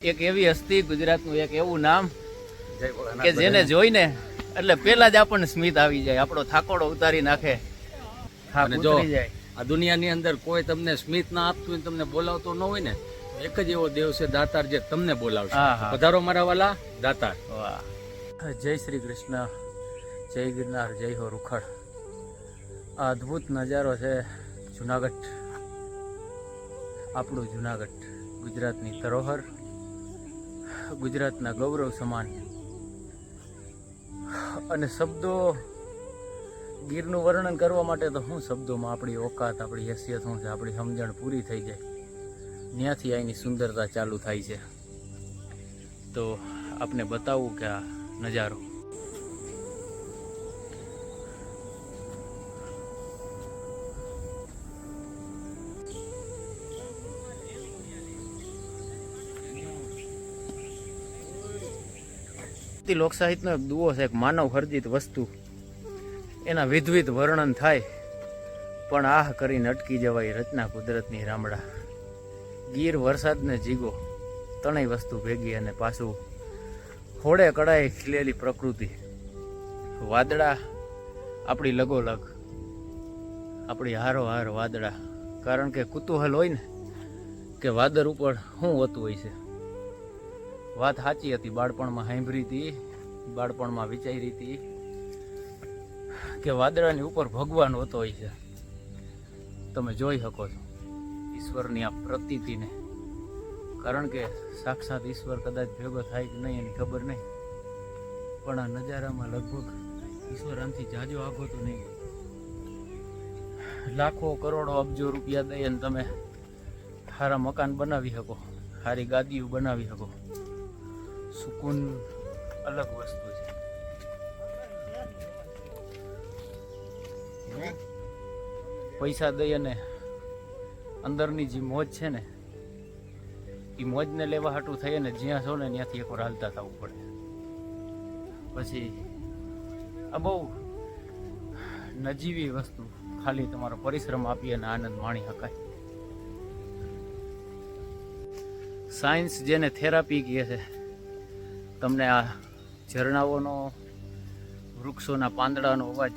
એક એવી હસ્તી ગુજરાતનું એક એવું નામ કે જેને જોઈને એટલે પેલા જ આપણને સ્મિત આવી જાય આપણો થાકોડો ઉતારી નાખે. અને જો આ દુનિયાની અંદર કોઈ તમને સ્મિત ના આપતું હોય તમને બોલાવતો ન હોય ને એક જ એવો દેવ છે દાતાર જે તમને બોલાવશે. હા. મારા વાલા દાતાર. જય શ્રી કૃષ્ણ. જય ગિરનાર જય હો રૂખડ. આ અદ્ભુત નજારો છે જુનાગઢ. આપણું જુનાગઢ ગુજરાતની ધરોહર. ગુજરાતના ગૌરવ સમાન. અને શબ્દો ગીરનું વર્ણન કરવા માટે તો શું શબ્દોમાં આપણી ઓકાત, આપણી હેસિયત શું છે? આપણી સમજણ પૂરી થઈ જાય. ત્યાંથી અહીંની સુંદરતા ચાલુ થાય છે. તો આપને બતાવું કે આ નજારો લોકસાહિત્યનો એક દુઓ છે, એક માનવ હર્જિત વસ્તુ. એના વિધવિધ વર્ણન થાય, પણ આહ કરીને અટકી જવાય રચના કુદરતની રામડા. ગીર વરસાદને જીગો, ત્રણેય વસ્તુ ભેગી અને પાછું હોડે કડાએ ખીલેલી પ્રકૃતિ. વાદળા, આપણી લગોલગ, આપણી હારો હાર વાદળા. કારણ કે કુતૂહલ હોય ને, કે વાદળ ઉપર શું હોતું હોય છે. વાત સાચી હતી, બાળપણમાં સાંભળી હતી, બાળપણમાં વિચારી હતી કે વાદળાની ઉપર ભગવાન હોતો હોય છે. તમે જોઈ શકો છો ઈશ્વરની આ પ્રતીતિને. કારણ કે સાક્ષાત ઈશ્વર કદાચ ભેગો થાય કે નહીં એની ખબર નહીં. પણ આ નજારામાં લગભગ ઈશ્વર આમથી જાજો આગો તો નહીં. લાખો કરોડો અબજો રૂપિયા દઈ અને તમે સારા મકાન બનાવી શકો, સારી ગાદીઓ બનાવી શકો. સુકૂન અલગ વસ્તુ છે. પૈસા દઈ અને અંદરની જે મોજ છે ને એ મોજને લેવા હાટું થઈ ને જ્યાં છો ને ત્યાંથી એકવાર હાલતા થવું પડે. પછી આ બહુ નજીવી વસ્તુ, ખાલી તમારો પરિશ્રમ આપી અને આનંદ માણી શકાય. સાયન્સ જેને થેરાપી કહે છે તમને આ ઝરણાઓનો, વૃક્ષોના પાંદડાનો અવાજ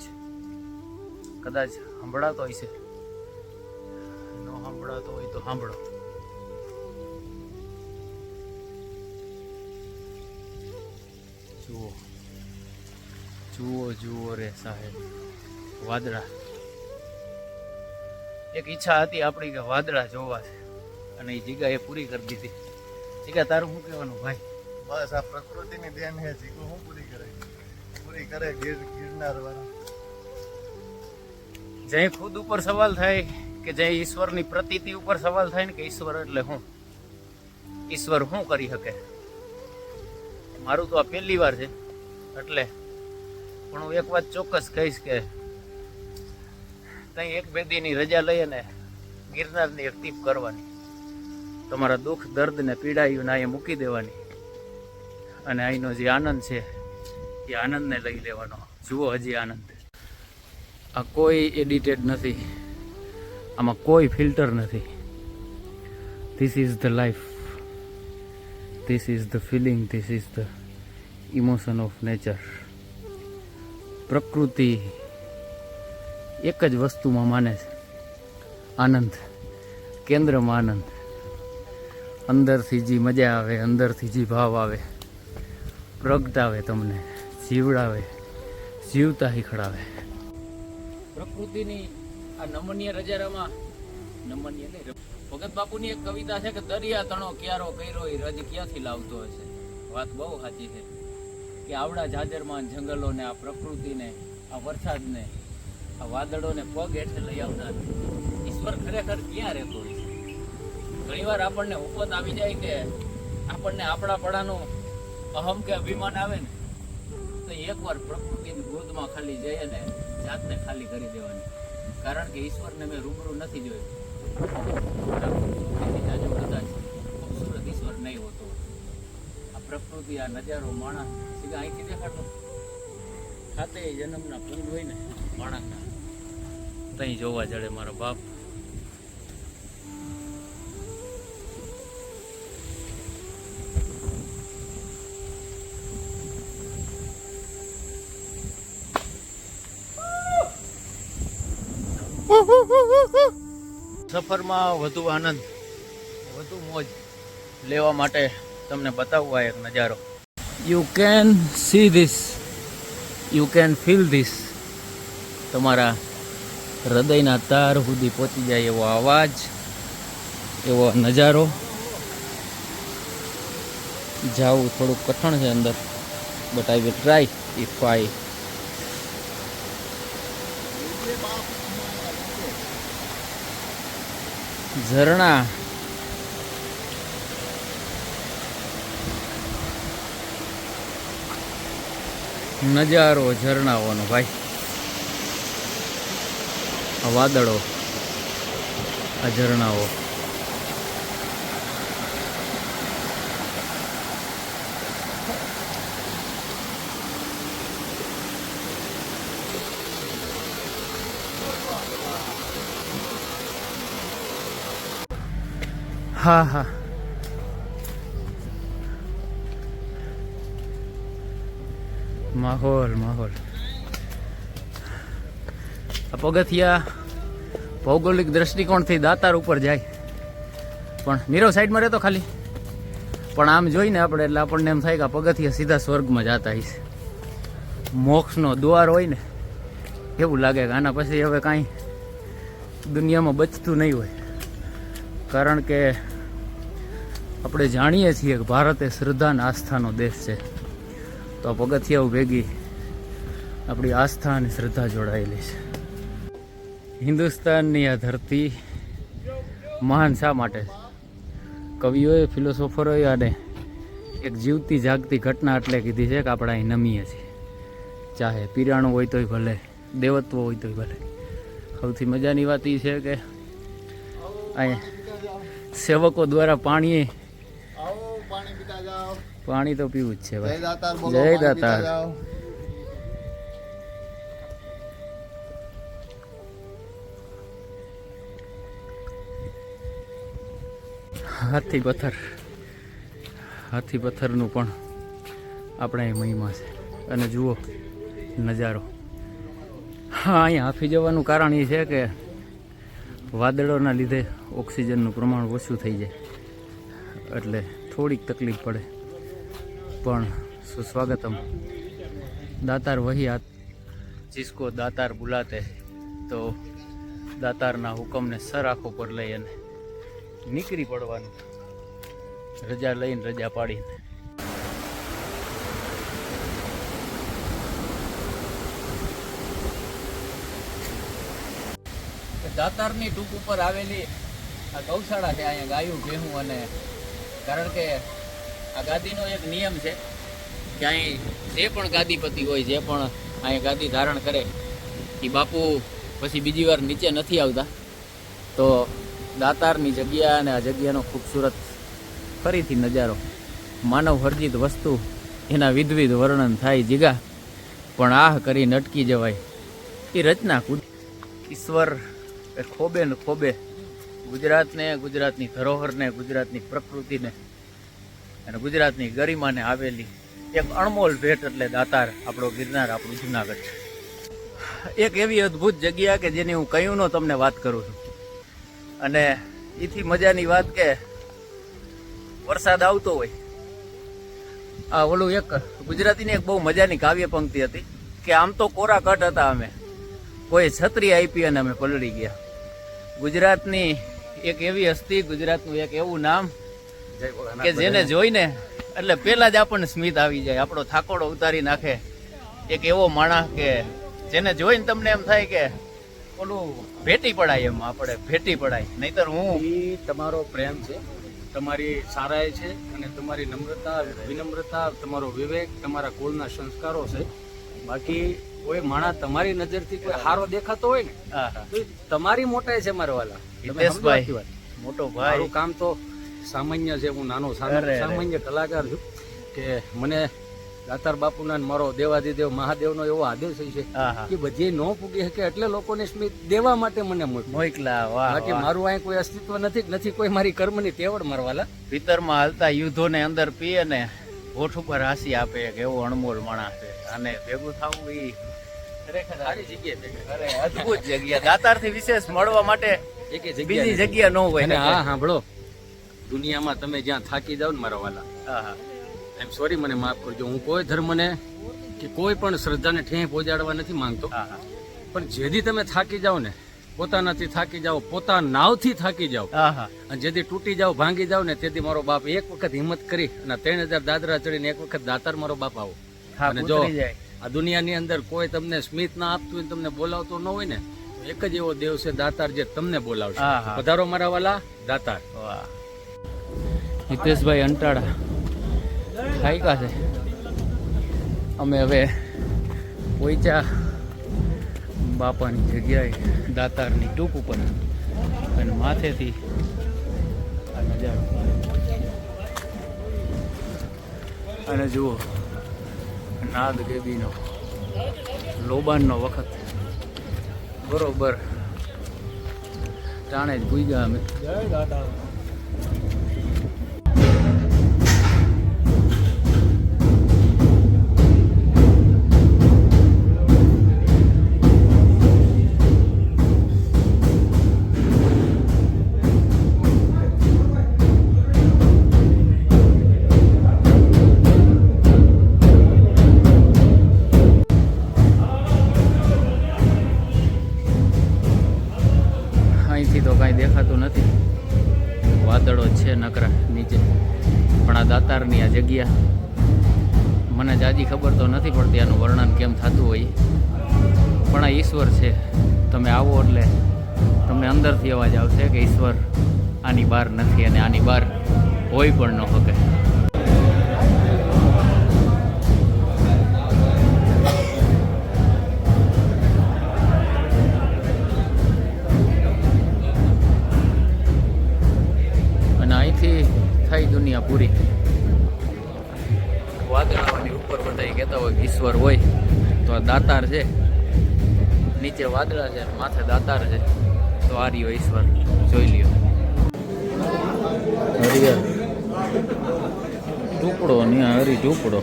કદાચ સંભળાતો હશે? ન સંભળાતો હોય તો સાંભળો. જુઓ જુઓ જુઓ રે સાહેબ, વાદળા. એક ઈચ્છા હતી આપણી કે વાદળા જોવા છે. અને એ જગ્યા એ પૂરી કરી દીધી. જગ્યા તારું શું કહેવાનું, ભાઈ? બસ, આ પ્રકૃતિની દેન હે જીગો હું પૂરી કરે? પૂરી કરે ગીર, ગિરનાર વાળા. જય ખુદ ઉપર સવાલ થાય કે જય ઈશ્વરની પ્રતીતિ ઉપર સવાલ થાય ને કે ઈશ્વર એટલે શું ઈશ્વર શું કરી શકે? મારું તો આ પહેલી વાર છે. એટલે પણ હું એક વાત ચોક્કસ કહીશ કે ત્યાં એક બે દીની રજા લઈ અને ગિરનારની એક ટીપ કરવાની. તમારા દુઃખ, દર્દને પીડાયું ના એ મૂકી દેવાની. અને અહીંનો જે આનંદ છે, એ આનંદને લઈ લેવાનો. જુઓ હજી આનંદ. આ કોઈ એડિટેડ નથી. આમાં કોઈ ફિલ્ટર નથી. This is the life this is the feeling this is the emotion of nature પ્રકૃતિ એક જ વસ્તુમાં માને છે. આનંદ. કેન્દ્રમાં આનંદ. અંદરથી જે મજા આવે, અંદરથી જે ભાવ આવે. પ્રગટાવે તમને, જીવડાવે, જીવતા શીખડાવે પ્રકૃતિની આ નમનીય રજારામાં, નમનીય નહીં ભગત બાપુની એક કવિતા છે કે દરિયા તણો ક્યારો કર્યો એ રજ ક્યાંથી લાવતો હશે? વાત બહુ સાચી છે કે આવડા જાજરમાં જંગલોને, આ પ્રકૃતિને, આ વરસાદને, આ વાદળોને પગ હેઠે લઈ આવતા ઈશ્વર ખરેખર ક્યાં રહેતો હોય છે ઘણીવાર આપણને ઉપત આવી જાય કે આપણને આપણા પડાનું અહમ કે અભિમાન આવે ને, તો એકવાર પ્રકૃતિની ગોદમાં ખાલી જઈએ ને, જાતને ખાલી કરી દેવાની. કારણ કે ઈશ્વરને મેં રૂબરૂ નથી જોયું. કદાચ ખૂબસૂરત ઈશ્વર નહીં હોતો આ પ્રકૃતિ, આ નજારો માણસ, સીધા અહીંથી દેખાડતો. ખાતે જન્મના પૂર હોય ને, માણસના. તઈ જોવા જડે મારો બાપ. સફરમાં વધુ આનંદ, વધુ મોજ લેવા માટે તમને બતાવવા એક નજારો. You can see this you can feel this તમારા હૃદયના તાર સુધી પહોંચી જાય એવો અવાજ એવો નજારો. જાવું થોડુંક કઠણ છે અંદર but I will try if I ઝરણા. નજારો ઝરણાઓનો ભાઈ. વાદળો આ ઝરણાઓ. હા હા. માહોલ માહોલ. આ પગથિયા ભૌગોલિક દ્રષ્ટિકોણથી દાતાર ઉપર જાય. પણ નીરવ સાઈડમાં રહેતો ખાલી. પણ આમ જોઈને આપણે એટલે આપણને એમ થાય કે પગથિયા સીધા સ્વર્ગમાં જતા હશે. મોક્ષનો દ્વાર હોય ને, એવું લાગે કે આના પછી હવે કાંઈ દુનિયામાં બચતું નહીં હોય. કારણ કે આપણે જાણીએ છીએ કે ભારત એ શ્રદ્ધા અને આસ્થાનો દેશ છે. તો આ પગથિયાઓ ભેગી આપણી આસ્થા અને શ્રદ્ધા જોડાયેલી છે. હિન્દુસ્તાનની આ ધરતી મહાન શા માટે કવિઓએ, ફિલોસોફરોએ અને એક જીવતી જાગતી ઘટના એટલે કીધી છે કે આપણે અહીં નમીએ છીએ. ચાહે પીરાણું હોય તોય ભલે, દેવત્વ હોય તોય ભલે. સૌથી મજાની વાત એ છે કે અહીં સેવકો દ્વારા પાણી આવો પાણી પીતા જાઓ પાણી તો પીવું જ છે ભાઈ. જય દાતાર. હાથી પથ્થર. હાથી પથ્થરનું પણ આપણે અહીં મહિમા છે. અને જુઓ નજારો. હા અહીંયા હાફી જવાનું કારણ એ છે કે વાદળોના લીધે ઓક્સિજનનું પ્રમાણ ઓછું થઈ જાય. એટલે થોડીક તકલીફ પડે. પણ સુસ્વાગતમ. દાતાર વહી વહિયાત, જીસકો દાતાર બુલાતે, તો દાતારના હુકમને સર આંખો પર લઈ અને નીકળી પડવાનું, રજા લઈને રજા પાડીને. દાતારની ટૂંક ઉપર આવેલી આ ગૌશાળા છે, અહીંયા ગાયું ભેહું અને કારણ કે આ ગાદીનો એક નિયમ છે કે અહીં જે પણ ગાદીપતિ હોય, જે પણ અહીંયા ગાદી ધારણ કરે એ બાપુ પછી બીજી વાર નીચે નથી આવતા. તો દાતારની જગ્યા અને આ જગ્યાનો ખૂબસૂરત ફરીથી નજારો. માનવ હર્જિત વસ્તુ, એના વિધવિધ વર્ણન થાય જીગા, પણ આહ કરી નટકી જવાય. એ રચના કુદ ઈશ્વર એ ખોબે ને ખોબે ગુજરાતને ગુજરાતની ધરોહરને ગુજરાતની પ્રકૃતિને અને ગુજરાતની ગરિમાને આવેલી એક અણમોલ ભેટ એટલે દાતાર આપણો ગિરનાર, આપણું જુનાગઢ એક એવી અદ્ભુત જગ્યા કે જેની હું કયું નો તમને વાત કરું છું. અને એથી મજાની વાત કે વરસાદ આવતો હોય. આ ઓલું એક ગુજરાતીની એક બહુ મજાની કાવ્ય પંક્તિ હતી કે આમ તો કોરા કટ હતા અમે. કોઈ છત્રી આપી અને અમે પલળી ગયા. ગુજરાતની એક એવી હસ્તી, ગુજરાતનું એક એવું નામ કે જેને જોઈને એટલે પેલા જ આપણને સ્મિત આવી જાય આપણો થાકોડો ઉતારી નાખે. એક એવો માણસ કે જેને જોઈને તમને એમ થાય કે ઓલું ભેટી પડાય એમ આપણે ભેટી પડાય. નહીતર હું તમારો પ્રેમ છે તમારી સારાય છે અને તમારી નમ્રતા વિનમ્રતા તમારો વિવેક તમારા કુળના સંસ્કારો છે. બાકી કોઈ માણસ તમારી નજરથી કોઈ હારો દેખાતો હોય ને તો એ તમારી મોટાઈ છે મારા વાલા. મોટો ભાઈ. કામ તો સામાન્ય છે હું નાનો સામાન્ય કલાકાર છું કે મને દાતાર બાપુના મારો દેવાદિદેવ મહાદેવનો એવો આદેશ છે કે બધી ન પૂગી શકે એટલે લોકોને સ્મિત દેવા માટે મને મોકલા વાહ બાકી. મારું અહીં કોઈ અસ્તિત્વ નથી કે નથી કોઈ મારી કર્મની તેવડ મારવાલા. ભીતરમાં હાલતા યુદ્ધોને અંદર પીએ ને હોઠ ઉપર હાસી આપે એક એવો અણમોલ માણસ છે. અને ભેગું થવું એ ખરેખર સારી જગ્યાએ જગ્યા. દાતારથી વિશેષ મળવા માટે બીજી જગ્યા ન હોય હા સાંભળો. દુનિયામાં તમે જ્યાં થાકી જાઓ ને મારા વાલા એમ સોરી મને માફ કરજો. હું કોઈ ધર્મને કે કોઈ પણ શ્રદ્ધાને ઠેં પહોંચાડવા નથી માંગતો. પણ જેથી તમે થાકી જાઓ ને પોતાનાથી થાકી જાઓ પોતા નાવથી થાકી જાઓ અને જેથી તૂટી જાઓ ભાંગી જાઓ ને તેથી મારો બાપ એક વખત હિંમત કરી અને ત્રણ હજાર દાદરા ચડીને એક વખત દાતાર મારો બાપ આવો. અને જો આ દુનિયાની અંદર કોઈ તમને સ્મિત ના આપતું હોય તમને બોલાવતો ન હોય ને એક જ એવો દેવ છે દાતાર જે તમને બોલાવશે. પધારો મારા વાલા દાતાર. વાહ. હિતેશભાઈ અંટાળા. થાયકા છે. અમે હવે પોઈચા બાપાની જગ્યાએ દાતારની ટૂંક ઉપર અને માથેથી આ નજારો અને જુઓ, નાદ ગેબીનો લોબાનનો વખત. બરોબર. ટાણે જ ભૂઈ અમે. અહીંથી તો કાંઈ દેખાતું નથી. વાદળો છે નકરા નીચે. પણ આ દાતારની આ જગ્યા, મને જાજી ખબર તો નથી પડતી આનું વર્ણન કેમ થતું હોય. પણ આ ઈશ્વર છે. તમે આવો એટલે તમને અંદરથી અવાજ આવશે કે ઈશ્વર આની બહાર નથી અને આની બહાર હોય પણ ન શકે પરમેશ્વર હોય તો આ દાતાર છે. નીચે વાદળા છે માથે દાતાર છે. તો આ રહ્યો ઈશ્વર. જોઈ લ્યો. હરિયર ઝૂંપડો હરી ઝૂંપડો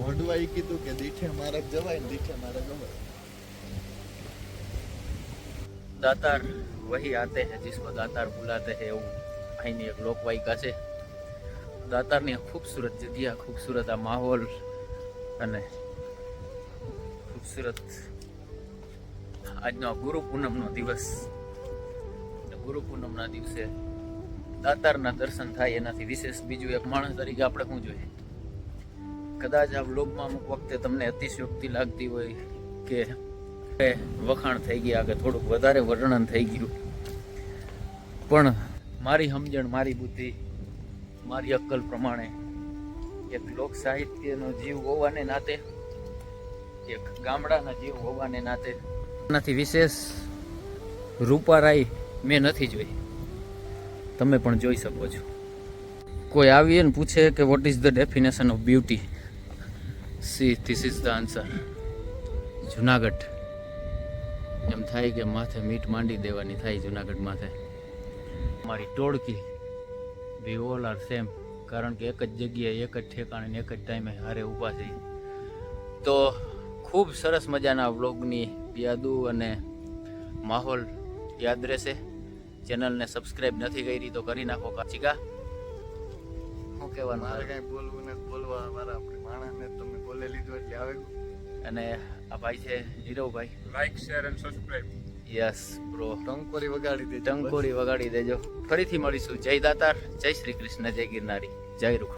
વડવાઈ કીધું કે દીઠે મારે જવાય દીઠે મારે દાતાર વહી આતે હે જિસકો દાતાર બુલાતે હે એવું. અહીંની એક લોકવાયકા છે. દાતારની આ ખૂબસૂરત જગ્યા, ખૂબસૂરત આ માહોલ અને ખૂબસૂરત આજનો ગુરુ પૂનમનો દિવસ. ગુરુ પૂનમના દિવસે દાતારના દર્શન થાય એનાથી વિશેષ બીજું એક માણસ તરીકે આપણે શું જોઈએ? કદાચ આ લોકમાં અમુક વખતે તમને અતિશયોક્તિ લાગતી હોય કે વખાણ થઈ ગયા કે થોડુંક વધારે વર્ણન થઈ ગયું. પણ મારી સમજણ, મારી બુદ્ધિ, મારી અક્કલ પ્રમાણે એક લોક સાહિત્યનો જીવ હોવાને નાતે, એક ગામડાના જીવ હોવાને નાતે એનાથી વિશેષ રૂપારાઈ મેં નથી જોઈ. તમે પણ જોઈ શકો છો. કોઈ આવીએ ને પૂછે કે what is the definition of beauty see this is the answer Junagadh. એમ થાય કે માથે મીઠ માંડી દેવાની થાય જુનાગઢ માથે. મારી ટોળકી વી ઓલ આર સેમ કારણ કે એક જ જગ્યાએ એક જ ઠેકાણે ને એક જ ટાઈમે હારે ઊભા છે. તો ખૂબ સરસ મજાના વ્લોગની યાદો અને માહોલ યાદ રહેશે. ચેનલને સબસ્ક્રાઈબ નથી કરી તો કરી નાખો કાચિકા. શું કહેવાનું? મારે કંઈ કઈ બોલવું ને બોલવા મારા આપણે માણસને તમે બોલે લીધું એટલે આવે. અને આ ભાઈ છે Niravbhai. Like share and subscribe yes bro ટંકોરી વગાડી દેજો. ટંકોરી વગાડી દેજો. ફરીથી મળીશું. જય દાતાર. જય શ્રી કૃષ્ણ. જય ગિરનારી. જય રૂખ